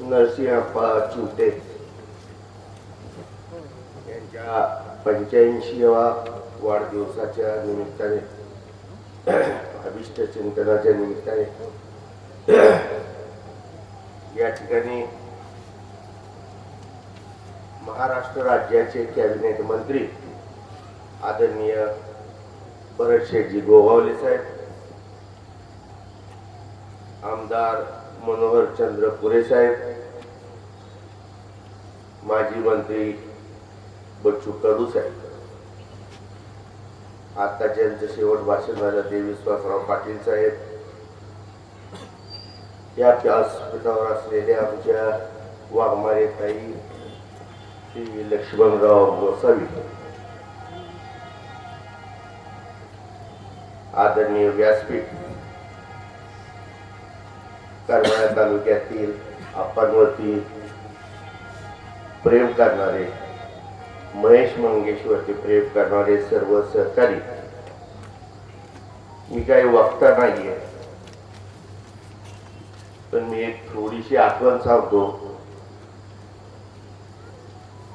नरसिंहप्पा चिवटे यांच्या पंच्याऐंशीवा वाढदिवसाच्या निमित्ताने अभिष्ट चिंतनाच्या निमित्ताने या ठिकाणी महाराष्ट्र राज्याचे कॅबिनेट मंत्री आदरणीय भरत शेठजी गोगावले साहेब आमदार मनोहर चंद्र पुरे साहेब माजी मंत्री बच्चू कडू साहेब. आता ज्यांचं शेवट भाषण झालं ते विश्वासराव पाटील साहेब. या व्यासपीठावर असलेल्या आमच्या वाघमारे ताई श्री लक्ष्मणराव गोसावी. आदरणीय व्यासपीठ करमाळा तालुक्यातील आपणवरती प्रेम करणारे महेश मंगेशवरती प्रेम करणारे सर्व सहकारी मी काही वक्ता नाहीये. पण मी एक थोडीशी आठवण सांगतो.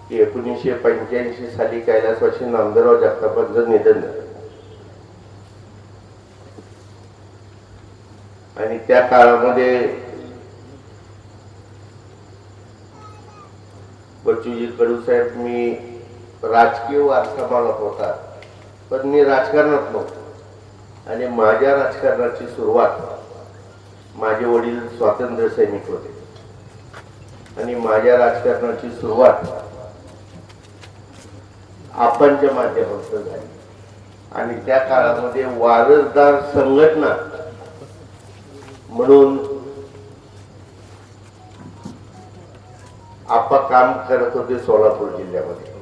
की एकोणीसशे पंच्याऐंशी साली कैलासवाशी नामदेवराव जगतापांचं निधन झालं. आणि त्या काळामध्ये बच्चूजी कडू साहेब मी राजकीय वारसा मानत होता पण मी राजकारणात नव्हतो. आणि माझ्या राजकारणाची सुरुवात माझे वडील स्वातंत्र्य सैनिक होते. आणि माझ्या राजकारणाची सुरुवात आपणच्या माध्यमातून झाली. आणि त्या काळामध्ये वारसदार संघटना म्हणून आपा काम करत होते सोलापूर जिल्ह्यामध्ये.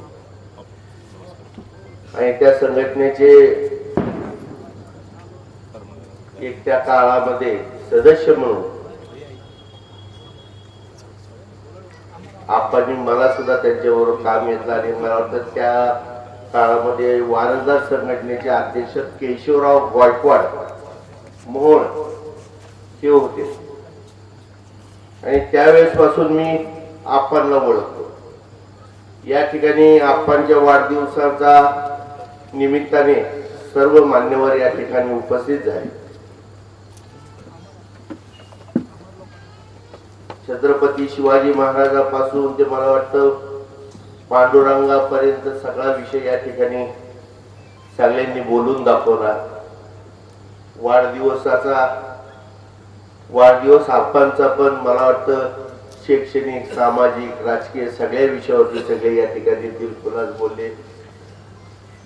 आणि त्या संघटनेचे एक त्या काळामध्ये सदस्य म्हणून आपण मला सुद्धा त्यांच्याबरोबर काम घेतलं आणि मला वाटतं त्या काळामध्ये वारसदार संघटनेचे अध्यक्ष केशवराव गायकवाड मोहोळ हे होते. आणि त्यावेळेस पासून मी आप्पांना ओळखतो. या ठिकाणी आप्पांच्या वाढदिवसाचा निमित्ताने सर्व मान्यवर या ठिकाणी उपस्थित झाले. छत्रपती शिवाजी महाराजापासून ते मला वाटतं पांडुरंगापर्यंत सगळा विषय या ठिकाणी सगळ्यांनी बोलून दाखवला. वाढदिवसाचा वाढदिवस आप्पांचा पण मला वाटतं शैक्षणिक सामाजिक राजकीय सगळ्या विषयावरती सगळे या ठिकाणी दिलखुलास बोलले.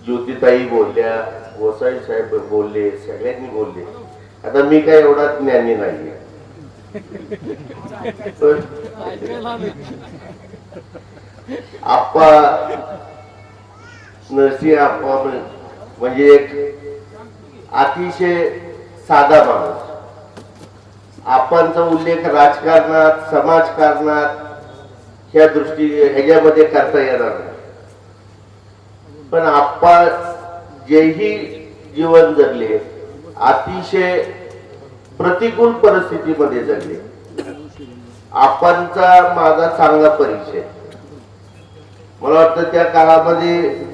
ज्योतिताई बोलल्या गोसाई साहेब बोलले सगळ्यांनी बोलले. आता मी काय एवढा ज्ञानी नाहीये. आप्पा नरसिंह आप्पा म्हणजे एक अतिशय साधा माणूस. आपणचा उल्लेख राजकारणात समाजकारणात ह्या दृष्टी ह्याच्यामध्ये करता येणार नाही. पण आप्पा जेही जीवन जगले अतिशय प्रतिकूल परिस्थितीमध्ये जगले आपणचा माझा चांगला परिचय. मला वाटतं त्या काळामध्ये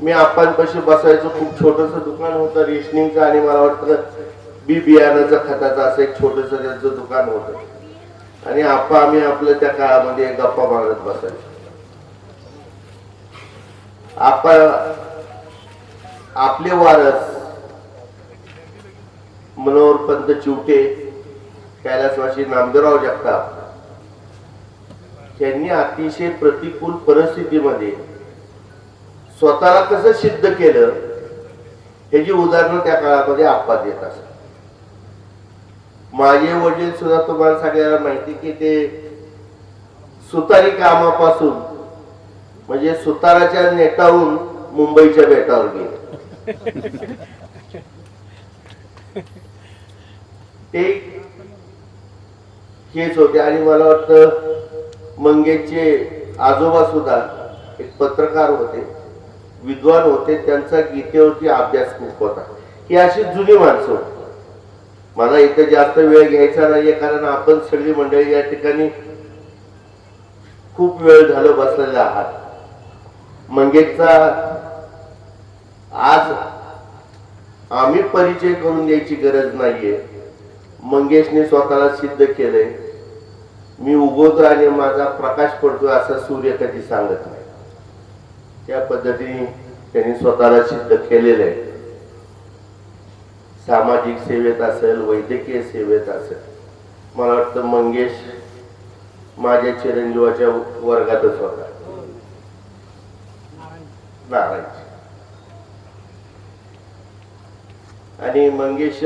मी आपणपाशी बसायचो खूप छोटस दुकान होतं रेशनिंगचं आणि मला वाटतं बी बियाणाचा खताचं असं एक छोटस त्यांचं दुकान होतं. आणि आपा आम्ही आपलं त्या काळामध्ये गप्पा मारत बसायचो. आपा आपले वारस मनोहर पंत चिवटे कैलासवासी नामदेवराव जगताप यांनी अतिशय प्रतिकूल परिस्थितीमध्ये स्वतःला कसं सिद्ध केलं ह्याची उदाहरणं त्या काळामध्ये आप्पा देत असत. माझे वडील सुद्धा तुम्हाला सगळ्याला माहिती की ते सुतारी कामापासून म्हणजे सुताराच्या नेटाहून मुंबईच्या बेटावर गेले. ते हेच होते आणि मला वाटतं मंगेशचे आजोबा सुद्धा एक पत्रकार होते विद्वान होते त्यांचा गीतेवरती अभ्यास खूप होता. ही अशी जुनी माणसं होती. मला इथे जास्त वेळ घ्यायचा नाहीये कारण आपण सगळी मंडळी या ठिकाणी खूप वेळ झालं बसलेला आहात. मंगेशचा आज आम्ही परिचय करून द्यायची गरज नाहीये. मंगेशने स्वतःला सिद्ध केलंय. मी उगवतो आणि माझा प्रकाश पडतो असं सूर्य कधी सांगत नाही. त्या पद्धतीने त्यांनी स्वतःला सिद्ध केलेलं आहे. सामाजिक सेवेत असेल वैद्यकीय सेवेत असेल. मला वाटतं मंगेश माझ्या चिरंजीवाच्या वर्गातच होता. नारायण आणि मंगेश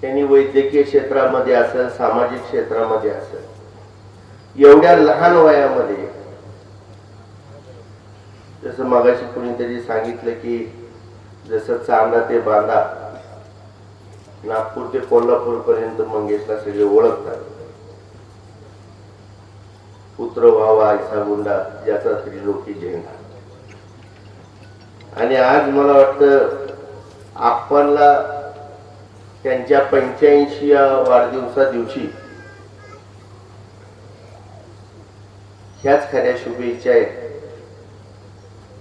त्यांनी वैद्यकीय क्षेत्रामध्ये असेल सामाजिक क्षेत्रामध्ये असेल. एवढ्या लहान वयामध्ये जसं मगाशी कुणीतरी सांगितलं की जसं चांदा ते बांधा नागपूर ते कोल्हापूर पर्यंत मंगेशला सगळे ओळखतात. पुत्र व्हावा ऐसा गुंडा ज्याचा तरी लोकी झेंडा आणि आज मला वाटतं आपणला त्यांच्या पंच्याऐंशी या वाढदिवसा दिवशी ह्याच खऱ्या शुभेच्छा आहेत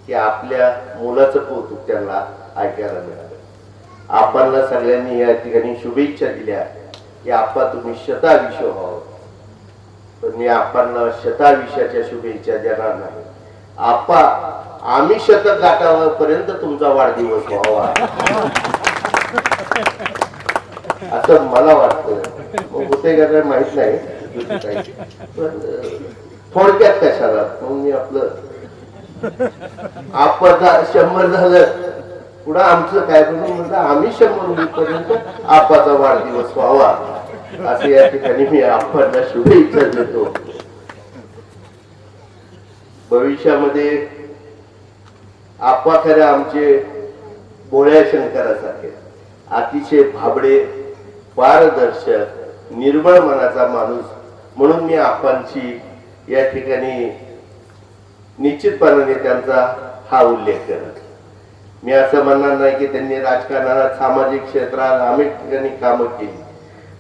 की आपल्या मुलाचं कौतुक त्यांना ऐकायला मिळालं. आपणला सगळ्यांनी या ठिकाणी शुभेच्छा दिल्या. की आपा तुम्ही शताविश्व व्हावं. पण मी आपण शताविश्वाच्या शुभेच्छा देणार नाही. आपा आम्ही शतक गाठापर्यंत तुमचा वाढदिवस व्हावा. असं मला वाटतं. मग होते का काय माहीत नाही. पण थोडक्यात कशाला? मग मी आपलं आपण शंभर झालं. पुढं आमचं काय म्हणून म्हणलं आम्ही शंभर होईपर्यंत आपाचा वाढदिवस व्हावा. असं या ठिकाणी मी आपांना शुभेच्छा देतो. भविष्यामध्ये आपा खरे आमचे बोळ्या शंकरासारखे अतिशय भाबडे पारदर्शक निर्मळ मनाचा माणूस म्हणून मी आपांची या ठिकाणी निश्चितपणाने त्यांचा हा उल्लेख करत मी असं म्हणणार नाही की त्यांनी राजकारणात सामाजिक क्षेत्रात अनेक ठिकाणी कामं केली.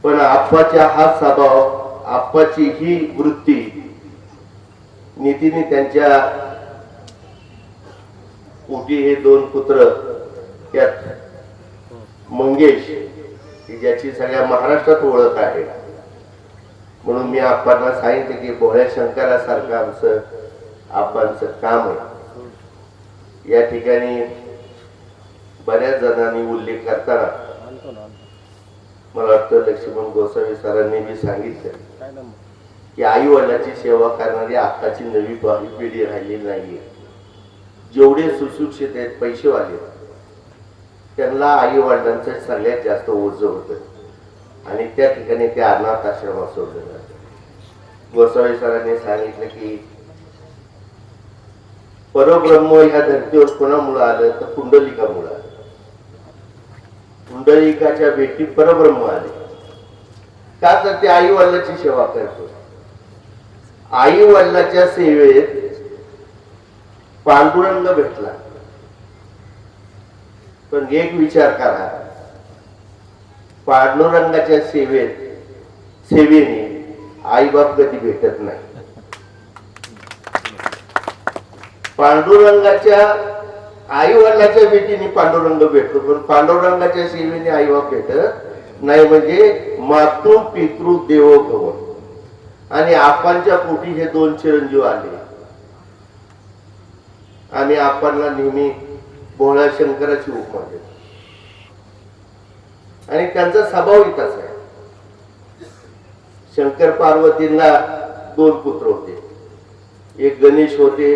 पण आप्पाच्या हा स्वभाव आप्पाची ही वृत्ती नीतीने त्यांच्या पोटी हे दोन पुत्र त्यात मंगेश ज्याची सगळ्या महाराष्ट्रात ओळख आहे. म्हणून मी आप्पांना सांगितलं की भोळ्या शंकरासारखं आमचं आपांचं काम आहे. या ठिकाणी बऱ्याच जणांनी उल्लेख करताना मला वाटतं लक्ष्मण गोसावी सरांनी मी सांगितलं की आई वडिलाची सेवा करणारी आताची नवी भावी पिढी राहिलेली नाहीये. जेवढे सुशिक्षित आहेत पैसेवाले त्यांना आई वडिलांचं सगळ्यात जास्त ओझ होतं. आणि त्या ठिकाणी ते अनाथ आश्रमात सोडलं जातं. गोसावी सरांनी सांगितलं की परब्रह्म ह्या धर्तीवर कोणामुळं आलं तर कुंडलिकामुळं आलं. कुंडलिकाच्या भेटीत परब्रह्म आले का तर ते आई वडिलाची सेवा करतो. आई वडिलाच्या सेवेत पांडुरंग भेटला. पण एक विचार करा. पांडुरंगाच्या सेवेत सेवेने आईबाप कधी भेटत नाही. पांडुरंगाच्या आई वडिलाच्या भेटीने पांडुरंग भेटतो पण पांडुरंगाच्या सेवेने आई बाप भेटत नाही म्हणजे मातृ पितृ देव भव. आणि आपांच्या पोटी हे दोन चिरंजीव आले. आणि आपणला नेहमी भोळ्या शंकराची उपमा देतो. आणि त्यांचा स्वभाव इथंच आहे. शंकर पार्वतींना दोन पुत्र होते. एक गणेश होते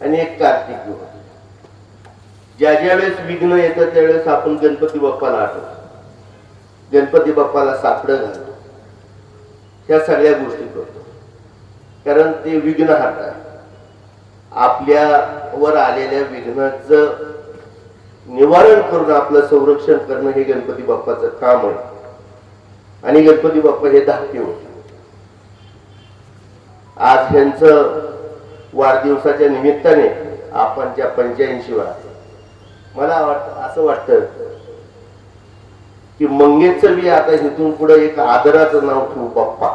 आणि एक कार्तिकी होते. ज्या ज्या वेळेस विघ्न येतं त्यावेळेस आपण गणपती बाप्पाला आठवतो. गणपती बाप्पाला सापडं घालतो ह्या सगळ्या गोष्टी करतो. कारण ते विघ्न हातात आपल्यावर आलेल्या विघ्नाचं निवारण करून आपलं संरक्षण करणं हे गणपती बाप्पाचं काम आहे. आणि गणपती बाप्पा हे धाकटे होते. आज ह्यांचं वाढदिवसाच्या निमित्ताने आपण ज्या पंच्याऐंशी मला वाटत असं वाटतं की मंगेचं बी आता इथून पुढे एक आदराचं नाव ठेवू बाप्पा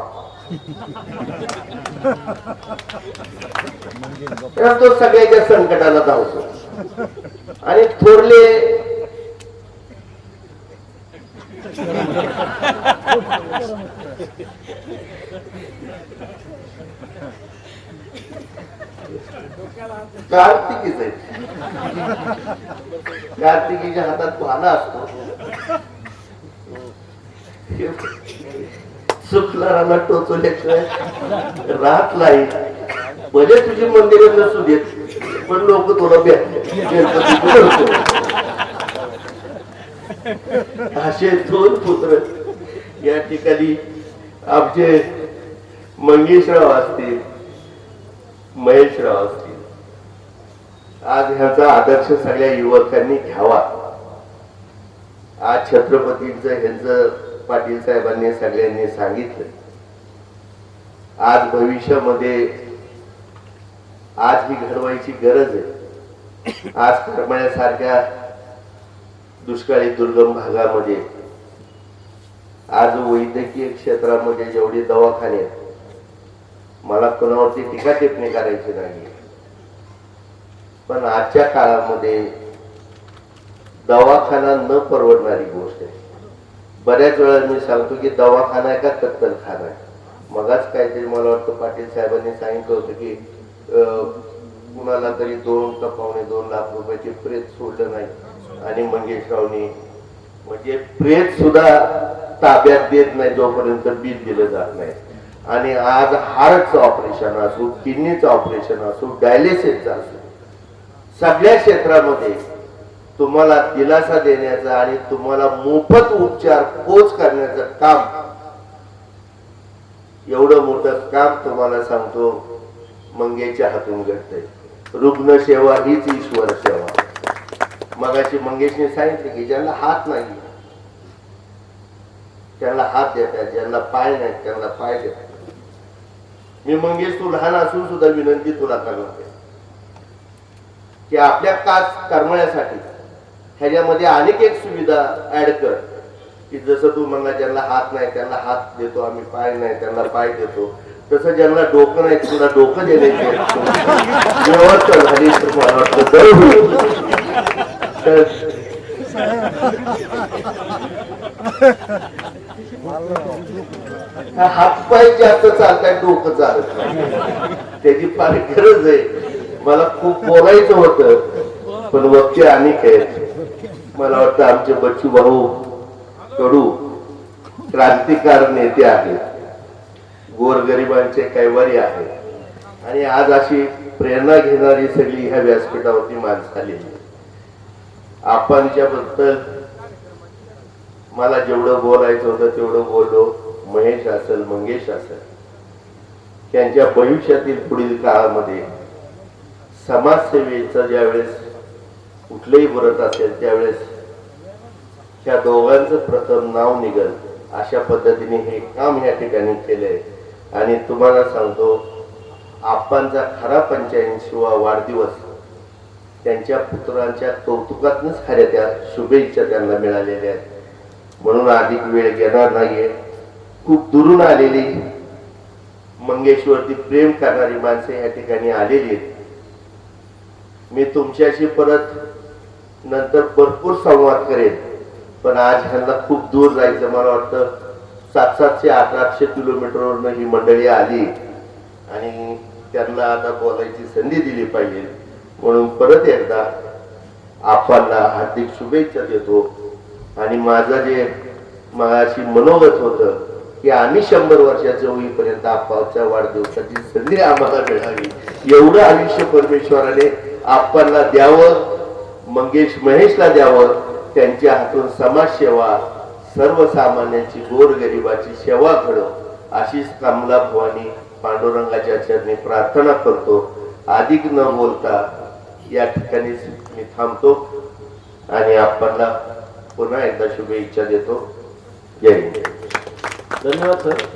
तो सगळ्याच्या संकटाला धावतो. आणि थोरले कार्तिकीच आहे. कार्तिकीच्या हातात भाला असतो. शुक्लाराला टोचवल्याशिवाय राहत नाही. म्हणजे तुझी मंदिर नसू देत पण लोक तुला भेटले असे दोन पुत्र या ठिकाणी आमचे मंगेशराव असतील. महेशराव असतील. आज ह्याचा आदर्श सगळ्या युवकांनी घ्यावा. आज छत्रपतींचं ह्यांचं पाटील साहेबांनी सगळ्यांनी सांगितलं. आज भविष्यामध्ये आज ही घडवायची गरज आहे. आज करमाळ्यासारख्या दुष्काळी दुर्गम भागामध्ये आज वैद्यकीय क्षेत्रामध्ये जेवढे दवाखाने आहेत मला कोणावरती टीका टिप्पणी करायची नाही पण आजच्या काळामध्ये दवाखाना न परवडणारी गोष्ट आहे. बऱ्याच वेळा मी सांगतो की दवाखाना आहे का कत्तलखाना आहे. मगाच काहीतरी मला वाटतं पाटील साहेबांनी सांगितलं होतं की अं, कुणाला तरी दोन का पावणे दोन लाख रुपयाचे प्रेत सोडलं नाही. आणि मंगेशरावनी म्हणजे प्रेत सुद्धा ताब्यात देत नाही जोपर्यंत बिल दिलं जात नाही. आणि आज हार्टचं ऑपरेशन असो किडनीचं ऑपरेशन असो डायलिसिसचं असो सगळ्या क्षेत्रामध्ये तुम्हाला दिलासा देण्याचं आणि तुम्हाला मोफत उपचार पोच करण्याचं काम एवढं मोठं काम तुम्हाला सांगतो मंगेच्या हातून घडतंय. रुग्णसेवा हीच ईश्वर सेवा. मगाशी मंगेशने सांगितले की ज्यांना हात नाही त्यांना हात देतात ज्यांना पाय नाहीत त्यांना पाय देतात. मी मंगेश तू लहान असून सुद्धा विनंती तुला करणार की आपल्या काच करमण्यासाठी ह्याच्यामध्ये अनेक एक सुविधा ऍड कर. की जसं तू म्हणला ज्यांना हात नाही त्यांना हात देतो आम्ही पाय नाही त्यांना पाय देतो. तसं ज्यांना डोकं नाही तुला डोकं देण्याची व्यवस्था झाली तर मला वाटतं तर हातपाय जास्त चालताय डोकं चालत नाही त्याची फार गरज आहे. मला खूप बोलायचं होतं पण वक्ते अनेक आहेत. मला वाटतं आमचे बच्चू भाऊ कडू क्रांतिकार नेते आहेत. गोरगरिबांचे कैवारी आहेत. आणि आज अशी प्रेरणा घेणारी सगळी ह्या व्यासपीठावरती माणसं आलेली आपण आपणच्या मला जेवढं बोलायचं होतं तेवढं बोललो. महेश असेल मंगेश असेल. त्यांच्या भविष्यातील पुढील काळामध्ये समाजसेवेचं ज्यावेळेस कुठलंही व्रत असेल त्यावेळेस ह्या दोघांचं प्रथम नाव निघल. अशा पद्धतीने हे काम या ठिकाणी केलंय. आणि तुम्हाला सांगतो आप्पांचा खरा पंच्याऐंशीवा वाढदिवस त्यांच्या पुत्रांच्या कौतुकातनच खऱ्या त्या शुभेच्छा त्यांना मिळालेल्या आहेत. म्हणून अधिक वेळ घेणार नाहीये. खूप दुरून आलेली मंगेशवरती प्रेम करणारी माणसे या ठिकाणी आलेली आहेत. मी तुमच्याशी परत नंतर भरपूर संवाद करेन. पण आज ह्यांना खूप दूर जायचं मला वाटतं सात सातशे आठ आठशे किलोमीटरवरनं ही मंडळी आली आणि त्यांना आता बोलायची संधी दिली पाहिजे. म्हणून परत एकदा आपल्याला हार्दिक शुभेच्छा देतो. आणि माझं जे मगाशी मनोगत होतं की आम्ही शंभर वर्षाच्या होईपर्यंत आप्पाच्या वाढदिवसाची संधी आम्हाला मिळावी. एवढं आयुष्य परमेश्वराने आपल्याला द्यावं मंगेश महेशला द्यावं त्यांच्या हातून समाजसेवा सर्वसामान्यांची गोरगरिबाची सेवा घडव अशीच कमला भवानी पांडुरंगाच्या चरणी प्रार्थना करतो. अधिक न बोलता या ठिकाणी मी थांबतो आणि आपल्याला पुन्हा एकदा शुभेच्छा देतो. जय धन्यवाद सर.